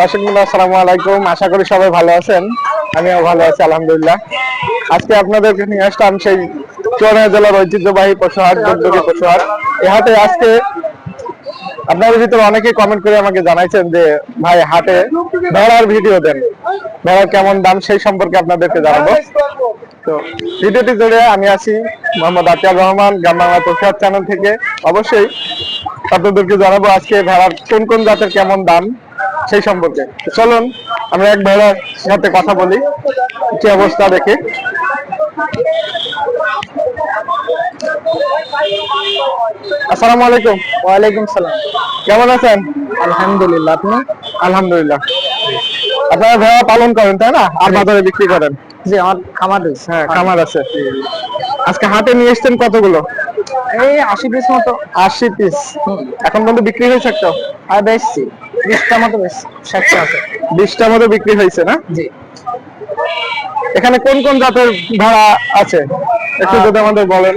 দর্শক আশা করি সবাই ভালো আছেন। আমিও ভালো আছি, আলহামদুলিল্লাহ। আজকে নিয়ে আসলাম সেই জেলার ঐতিহ্যবাহী পশুহাট পশুহাট আজকে আপনাদের ভিতরে অনেকেই কমেন্ট করে আমাকে জানাইছেন যে, ভাই, হাটে ভেড়ার ভিডিও দেন। ভেড়ার কেমন দাম? সেই সম্পর্কে আপনাদেরকে জানাব। তো ভিডিওটি জুড়ে আমি আছি মোহাম্মদ আতিয়ার রহমান, গ্রাম বাংলা চ্যানেল থেকে। অবশ্যই আপনাদেরকে জানাব আজকে ভেড়ার কোন কোন জাতের কেমন দাম। সেই সম্পর্কে। চলুন আমরা এক ভেড়ার সাথে কথা বলি। কি অবস্থা দেখি। আসসালামু আলাইকুম। ওয়ালাইকুম সালাম। কেমন আছেন? আলহামদুলিল্লাহ আপনি? আলহামদুলিল্লাহ। আপনারা ভেড়া পালন করেন তাই না? আর বাজারে বিক্রি করেন? জি আমার খামার হ্যাঁ খামার আছে। আজকে হাটে নিয়ে এসছেন কতগুলো? এই আশি পিস মতো। আশি পিস এখন পর্যন্ত বিক্রি হয়েছে একটা? আর বেশি। বিশটা মতো বেশ। ষাটটা আছে। বিশটার মতো বিক্রি হয়েছে না? জি। এখানে কোন কোন জাতের ভেড়া আছে? একটু যদি আমাদের বলেন।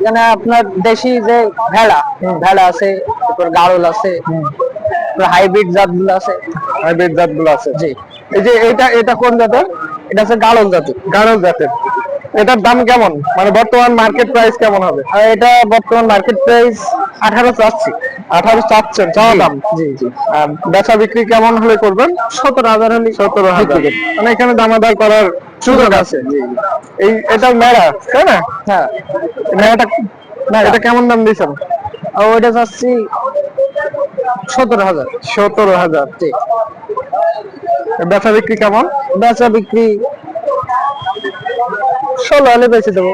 এখানে আপনার দেশি যে ভেড়া ভেড়া আছে তারপর গাড়ল আছে হাইব্রিড জাতগুলো আছে। হাইব্রিড জাতগুলো আছে। জি। এই যে এটা এটা কোন জাতের? এটা আছে গাড়ল জাতের। গাড়ল জাতের। এটার দাম কেমন? মানে বর্তমান মার্কেট প্রাইস কেমন হবে? এটা বর্তমান মার্কেট প্রাইস আঠারো চাচ্ছি। আঠারো চাচ্ছেন চাওয়া দাম? জি জি। আর বেচা বিক্রি কেমন হলে করবেন? সতেরো হাজার হলে সতেরো হাজার। মানে এখানে দামাদার করার সুযোগ আছে। এই এটা মেড়া তাই না? হ্যাঁ। মেড়াটা না এটা কেমন দাম দিয়েছেন? ওইটা চাচ্ছি সতেরো হাজার। সতেরো হাজার। জি। বেচা বিক্রি কেমন? বেচা বিক্রি ষোলো হলে বেচে দেবো।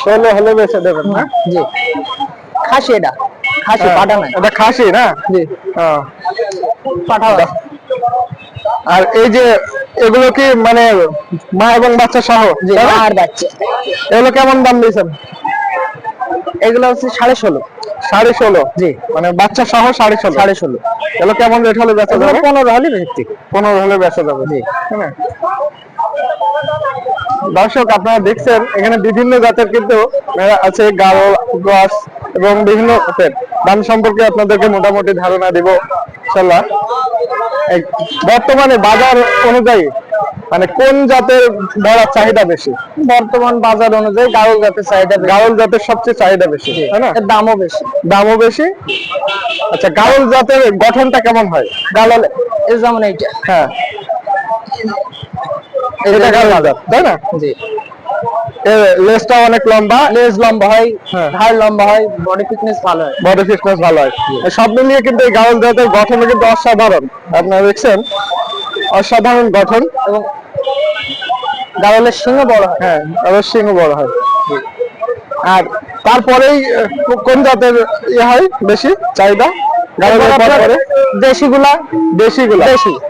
ষোলো হলে বেচে দেবেন না? জি। খাসি এটা। খাসি হ্যাঁ, পাটা নাই এটা খাসি না? জি। পাঠা আর এই যে এগুলো কি মানে মা এবং বাচ্চা সহ? আর বাচ্চা। এগুলো কেমন দাম দিয়েছেন? এগুলো হচ্ছে সাড়ে ষোলো। সাড়ে ষোলো? জি। মানে বাচ্চা সহ সাড়ে ষোলো? সাড়ে ষোলো। এগুলো কেমন রেট হলে বেচা যাবে? পনেরো হলে পনেরো হলে বেচা যাবে। জি। হ্যাঁ। দর্শক আপনারা দেখছেন এখানে বিভিন্ন জাতের কিন্তু আছে গাঢ় গস এবং বিভিন্ন জাতের। দাম সম্পর্কে আপনাদেরকে মোটামুটি ধারণা দিব ইনশাল্লাহ। বর্তমানে বাজার অনুযায়ী মানে কোন জাতের ভেড়ার চাহিদা বেশি? বর্তমান বাজার অনুযায়ী গাড়ল জাতের চাহিদা গাউল জাতের সবচেয়ে চাহিদা বেশি দামও বেশি। দামও বেশি? আচ্ছা গাউল জাতের গঠনটা কেমন হয়? গাললে এই যেমন এইটা। হ্যাঁ। এটা জাত তাই না? জি। লেজটা অনেক লম্বা? লেজ লম্বা হয় হ্যাঁ। ঘাড় লম্বা হয় বডি ফিটনেস ভালো হয়। বডি ফিটনেস ভালো হয়। সব মিলিয়ে কিন্তু এই গাউল জাতের গঠন কিন্তু অসাধারণ। আপনারা দেখছেন? অসাধারণ গঠন। এবং সিংহ বড় হয়। হ্যাঁ অবশ্যই বড় হয়। আর তারপরেই কোন জাতের ইয়ে হয় বেশি? চাহিদা? গাউলের এরপর আপনার পরে? দেশিগুলা? দেশি।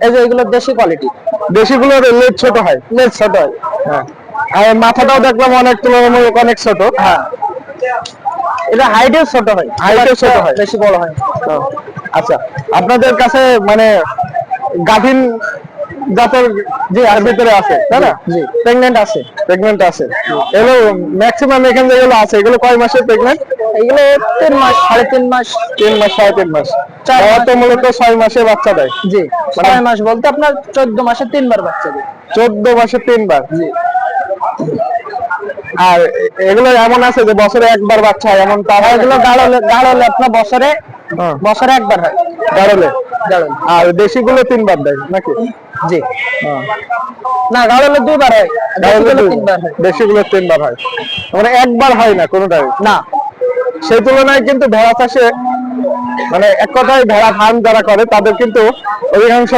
এই যে এগুলো দেশি কোয়ালিটি দেশিগুলোর লেজ ছোট হয়। লেজ ছোট হয়। হ্যাঁ। আর মাথাটাও দেখলাম অনেক তুলনামূলক অনেক ছোট। হ্যাঁ। এটা হাইটেও ছোট হয়। হাইটেও ছোট হয়। বেশি বড় হয়। আচ্ছা। আপনাদের কাছে মানে গাভিন জাতের যে আর ভিতরে আছে তাই না? জি প্রেগনেন্ট আছে। প্রেগনেন্ট আছে। এগুলো ম্যাক্সিমাম এখানে যেগুলো আছে। এগুলো কয় মাসের প্রেগনেন্ট এগুলো তিন মাস সাড়ে তিন মাস। তিন মাস সাড়ে তিন মাস। তো মূলত ছয় মাসে বাচ্চা দেয়। জি ছয় মাস বলতে আপনার চোদ্দ মাসে তিনবার বাচ্চা দেয়। চোদ্দ মাসে তিনবার। জি। আর এগুলো এমন আছে যে বছরে একবার বাচ্চা হয় এমন এগুলো আপনার বছরে হ্যাঁ, বছরে একবার হয়। আর দেশিগুলো তিনবার দেয় নাকি? জি। হ্যাঁ। না গাড়লে দুইবার হয়। গাড়লে তিনবার হয়। দেশিগুলো তিনবার হয়। মানে একবার হয় না কোনোটাই? না। সেই তুলনায় কিন্তু ভেড়া চাষে মানে এক কথায় ভেড়া ফার্ম যারা করে, তাদের কিন্তু অধিকাংশ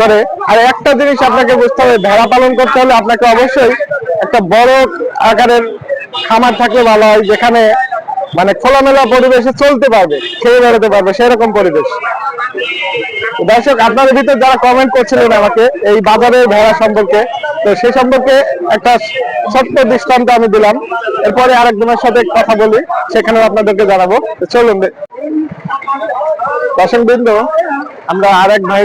করে। আর একটা জিনিস আপনাকে বুঝতে হবে, ভেড়া পালন করতে হলে আপনাকে অবশ্যই একটা বড় আকারের খামার থাকলে ভালো হয়, যেখানে মানে খোলামেলা পরিবেশে চলতে পারবে, খেয়ে বেড়াতে পারবে, সেরকম পরিবেশ। দর্শক আপনাদের ভিতরে যারা কমেন্ট করছিলেন আমাকে এই বাজারের ভেড়া সম্পর্কে তো সে সম্পর্কে একটা ছোট্ট দৃষ্টান্ত আমি দিলাম। এরপরে আরেকজনের সাথে কথা বলি সেখানেও আপনাদেরকে জানাব। চলুন দর্শক বিন্দু আমরা আরেক ভাই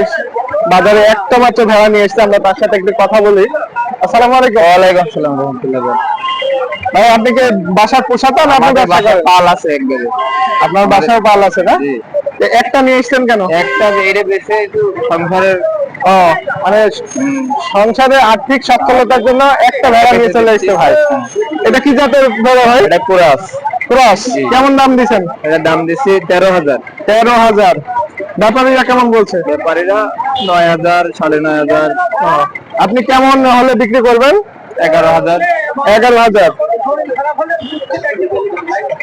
বাজারে একটা মাত্র ভেড়া নিয়ে এসেছি আমরা তার সাথে একটু কথা বলি। আসসালামু আলাইকুম। ওয়ালাইকুম আসসালাম রহমতুল্লাহ। ভাই আপনি কি বাসার না আপনার করেন? পাল আছে এক জায়গায় আপনার বাসায় পাল আছে না? একটা নিয়ে এসেছেন কেন? একটা এটা বেশি একটু সংসারের ও মানে সংসারে আর্থিক সচ্ছলতার জন্য একটা ভেড়া নিয়ে চলে এসছে ভাই। এটা কি জাতের বড় ভাই? এটা কুরাস। ক্রস। কেমন দাম দিছেন? এটা দাম দিচ্ছি তেরো হাজার। তেরো হাজার। ব্যাপারীরা কেমন বলছে? ব্যাপারীরা নয় হাজার সাড়ে নয় হাজার। আপনি কেমন হলে বিক্রি করবেন? এগারো হাজার। এগারো হাজার।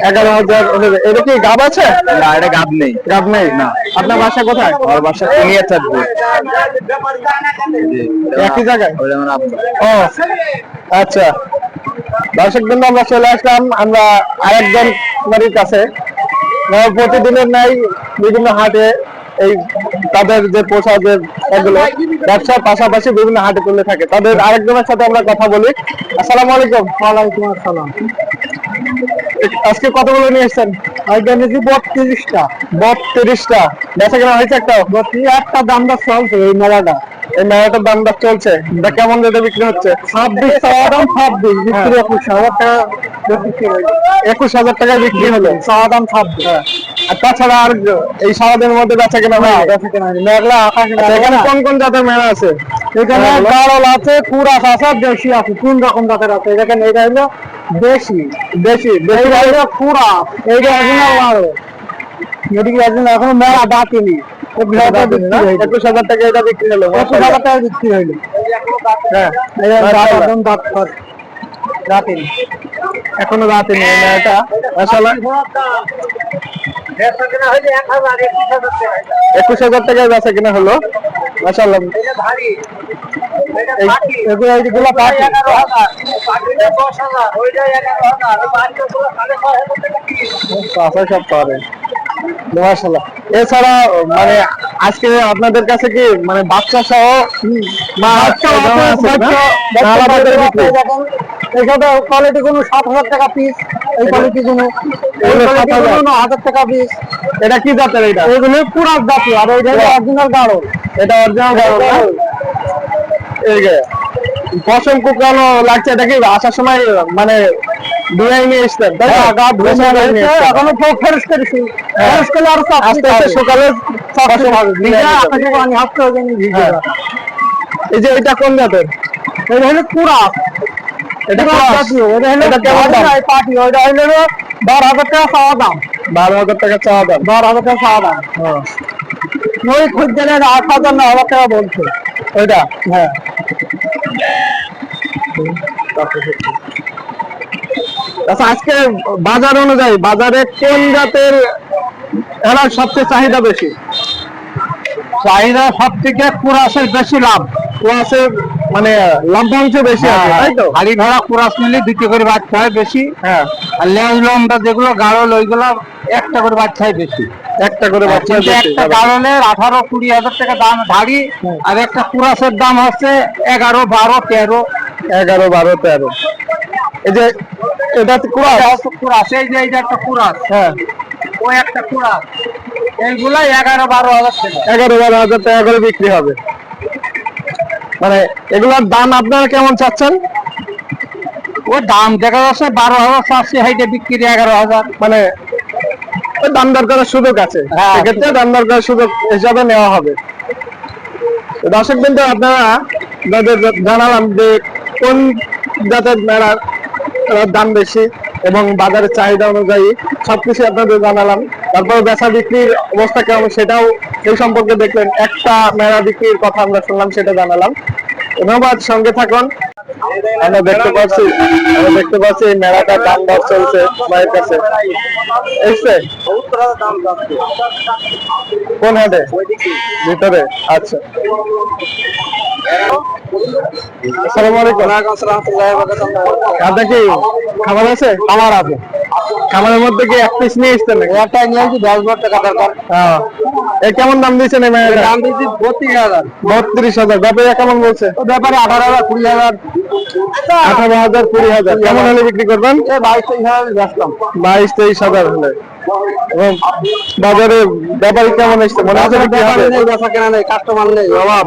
এগারো হাজার এটা কি গাব আছে? না এটা গাব নেই। গাব নেই না। আপনার বাসা কোথায়? আমার বাসা কিনিয়ে থাকবে। একই জায়গায়? ও আচ্ছা। দর্শক আমরা চলে আসলাম। আমরা আরেকজন বাড়ির কাছে। প্রতিদিনের নাই বিভিন্ন হাটে এই তাদের যে পোশাক যে এগুলো ব্যবসার পাশাপাশি বিভিন্ন হাটে তুলে থাকে। তাদের আরেকজনের সাথে আমরা কথা বলি। আসসালামু আলাইকুম। ওয়ালাইকুম আসসালাম। আজকে কতগুলো নিয়ে এসেছেন? আজকে নিয়েছি বত্রিশটা। বত্রিশটা। বেচা কেনা হয়েছে একটা? একটা দাম দর চলছে এই মেলাটা। এই মেলাটার দাম দর চলছে। এটা কেমন রেটে বিক্রি হচ্ছে? ছাব্বিশ চাওয়া দাম ছাব্বিশ বিক্রি একুশ হাজার টাকা একুশ হাজার টাকা বিক্রি হলো? চাওয়া দাম ছাব্বিশ। আর তাছাড়া আর এই মধ্যে বেচা কেনা হয় বেচা কেনা মেঘলা আকাশ এখানে কোন কোন জাতের মেলা আছে? এখানে গাড়ল আছে কুরাস আছে দেশি আছে। তিন রকম জাতের আছে। এখানে এটা হলো দেশি দেশি দেশি কুরাস এইটা একজন এখনও মেলা দাঁতিনি একুশ হাজার টাকা এটা বিক্রি হলো। একুশ হাজার টাকা বিক্রি হইল। হ্যাঁ। একদম দাঁত রাতেনি এখনও রাতেনি এই আসলে একুশ হাজার টাকায় বেচা কিনা হলো। মাসাল্লাহ এগুলো সব পারে। মাসাল্লাহ এছাড়া মানে আজকে আপনাদের কাছে কি মানে বাচ্চা সহ এখানে কোয়ালিটি কোনো সাত হাজার টাকা পিস এই কোয়ালিটি হাজার। টাকা পিস এটা কি জাতের এটা এগুলো জাতীয় আর এটা অরিজিনাল গাড়ো এটা অরিজিনাল গাড়ো এই যে পশম কুকানো লাগছে এটা কি আসার সময় মানে ধুয়ে নিয়ে এসছেন তাই না গা ধুয়ে নিয়ে এসছেন এখনও তো ফ্রেশ করেছি ফ্রেশ করলে আর আস্তে আস্তে সকালে পশম হবে। আপনাকে আমি হাফতে হয়ে যায়নি ভিজে এই যে এটা কোন জাতের? এটা হলো পুরাত এটা জাতীয়। এটা হলো দাম? পার্টি। ওটা হলো বারো হাজার টাকা চাওয়া দাম। বারো হাজার টাকা চাওয়া দাম। বারো হাজার টাকা চাওয়া দাম। ওই খুঁজছেন আট হাজার ন হাজার টাকা বলছে। ওইটা? হ্যাঁ। আচ্ছা আজকে বাজার অনুযায়ী বাজারে কোন জাতের এলার সবচেয়ে চাহিদা বেশি? চাহিদা সব থেকে কুরাসের বেশি লাভ। কুরাসের মানে লভ্যাংশ বেশি আছে তাই তো? হাড়ি ভরা কুরাস নিলে দুটো করে বাচ্চা হয় বেশি। হ্যাঁ। আর লেজ লম্বা যেগুলো গাড়ল ওইগুলো একটা করে বাচ্চা হয় বেশি। একটা করে বাচ্চা একটা। গাড়লের আঠারো কুড়ি হাজার টাকা দাম ধাড়ি আর একটা কুরাসের দাম হচ্ছে এগারো বারো তেরো। এগারো বারো তেরো। এই যে এটা কুরাস। কুরাস। এই যে এইটা একটা কুরাস। হ্যাঁ। ওই একটা কুরাস। এইগুলা এগারো বারো হাজার টাকা। এগারো বারো হাজার টাকা করে বিক্রি হবে। মানে এগুলোর দাম আপনারা কেমন চাচ্ছেন? ওই দাম দেখা যাচ্ছে বারো হাজার চারশি হাইটে বিক্রি এগারো হাজার। মানে ওই দাম দর করার সুযোগ আছে। হ্যাঁ, সেক্ষেত্রে দাম দর করার সুযোগ হিসাবে নেওয়া হবে। দর্শক বিন্দু আপনারা যাদের জানালাম যে কোন জাতের মেলার দাম বেশি এবং বাজারের চাহিদা অনুযায়ী সবকিছু আপনাদের জানালাম। তারপর বেচা বিক্রির অবস্থা কেমন সেটাও সেই সম্পর্কে দেখলেন। একটা মেলা বিক্রির কথা আমরা শুনলাম, সেটা জানালাম। ধন্যবাদ, সঙ্গে থাকুন। আমরা দেখতে পাচ্ছি আমরা দেখতে পাচ্ছি এই মেলাটার দাম দর চলছে মায়ের কাছে। এসছে? কোন হাটে? ভিতরে। আচ্ছা। আসসালামু আলাইকুম। আপনার কি খাবার আছে? খাবার আছে। খাবারের মধ্যে কি এক পিস নিয়ে এসছেন একটা নিয়ে আসছি দশ হাজার টাকা দরকার। এ কেমন দাম দিয়েছেন এই দাম দিয়েছি বত্রিশ হাজার। বত্রিশ হাজার। ব্যাপারে কেমন বলছে? ব্যাপারে আঠারো হাজার কুড়ি হাজার। আঠারো হাজার কুড়ি হাজার। কেমন হলে বিক্রি করবেন? বাইশ তেইশ হাজার হলে এবং বাজারে ব্যাপারী কেমন এসছে? মনে হচ্ছে বিক্রি হবে? বেচা কেনা নেই কাস্টমার নেই। অভাব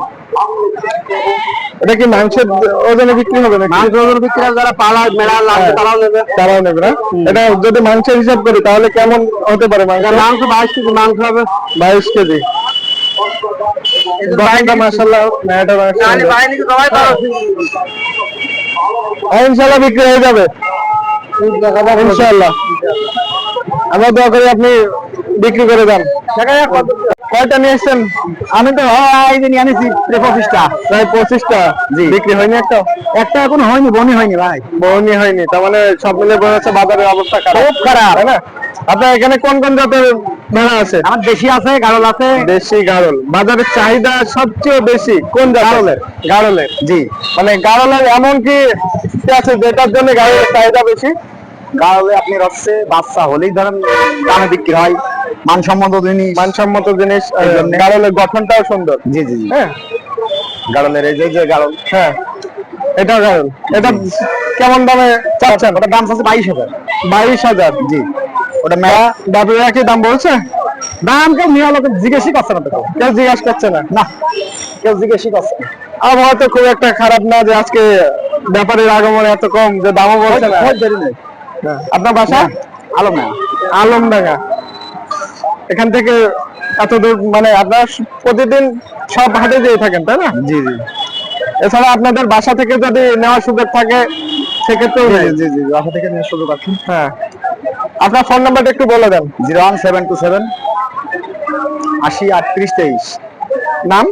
এটা কি মাংসের ওজনে বিক্রি হবে নাকি? মাংস ওজন বিক্রি হবে যারা পালায় মেলা লাগবে তারাও নেবে। তারাও নেবে না? এটা যদি মাংসের হিসাব করি তাহলে কেমন হতে পারে মাংস? মাংস বাইশ কেজি মাংস হবে। বাইশ কেজি। গঠনটা মাশাআল্লাহ মেয়েটা ইনশাআল্লাহ বিক্রি হয়ে যাবে। ইনশাআল্লাহ আমরা দোয়া করি আপনি বিক্রি করে দেন। কয়টা নিয়ে এসছেন? আমি তো এই যে নিয়ে আনিছি পঁচিশটা। প্রায় পঁচিশটা? জি। বিক্রি হয়নি একটা? একটা এখন হয়নি বনি হয়নি ভাই। বনি হয়নি তার মানে সব মিলে বোঝা বাজারের অবস্থা খারাপ। খুব খারাপ। না? আপনার এখানে কোন কোন জাতের ভেড়া আছে। আমার দেশি আছে গাড়ল আছে। দেশি গাড়ল বাজারের চাহিদা সবচেয়ে বেশি কোন গাড়লের গাড়লের জি। মানে গাড়লের এমন কি আছে যেটার জন্য গাড়লের চাহিদা বেশি? গাড়লে আপনি হচ্ছে বাচ্চা হলেই ধরেন দামে বিক্রি হয় মানসম্মত জিনিস। মানসম্মত জিনিস গাড়লের গঠনটাও সুন্দর। জি জি হ্যাঁ। গাড়লের এই যে যে গাড়ল হ্যাঁ। এটা গাড়ল এটা কেমন দামে চাচ্ছেন? ওটার দাম আছে বাইশ হাজার। বাইশ হাজার। জি। ওটা একই দাম বলছে? দাম কেউ নিয়ে লোক জিজ্ঞেসই করছে না তো কেউ। জিজ্ঞাসা করছে না। না। কেউ জিজ্ঞেসই করছে না। আবহাওয়া তো খুব একটা খারাপ না যে আজকে ব্যাপারের আগমন এত কম যে দামও বলছে না। আপনার বাসা? আলমডাঙ্গা। এখান থেকে এত দূর মানে আপনার প্রতিদিন সব হাটে যেয়ে থাকেন তাই না? জি জি। এছাড়া আপনাদের বাসা থেকে যদি নেওয়ার সুযোগ থাকে সেক্ষেত্রেও। জি জি বাসা থেকে নিয়ে সুযোগ আছে। হ্যাঁ। আপনার ফোন নাম্বারটা একটু বলে দেন। Zero one seven two seven আশি আটত্রিশ তেইশ। নাম?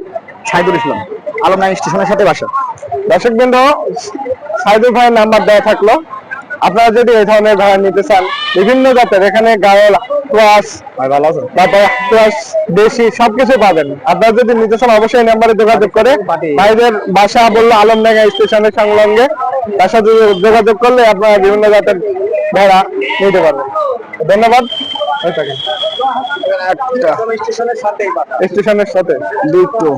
সাইদুল ইসলাম। আলমনাই স্টেশনের সাথে বাসা। দর্শক বৃন্দ সাইদুল ভাইয়ের নাম্বার দেওয়া থাকল। আপনারা যদি এই ধরনের ভাড়া নিতে চান বিভিন্ন জাতের এখানে গায়ল ক্রস তারপর ক্রস দেশি সবকিছু পাবেন। আপনারা যদি নিতে চান অবশ্যই নাম্বারে যোগাযোগ করে ভাইদের বাসা বলল আলমডাঙ্গা স্টেশনের সংলগ্নে তার সাথে যোগাযোগ করলে আপনারা বিভিন্ন জাতের ভাড়া নিতে পারবেন। ধন্যবাদ। স্টেশনের সাথে। দুটো।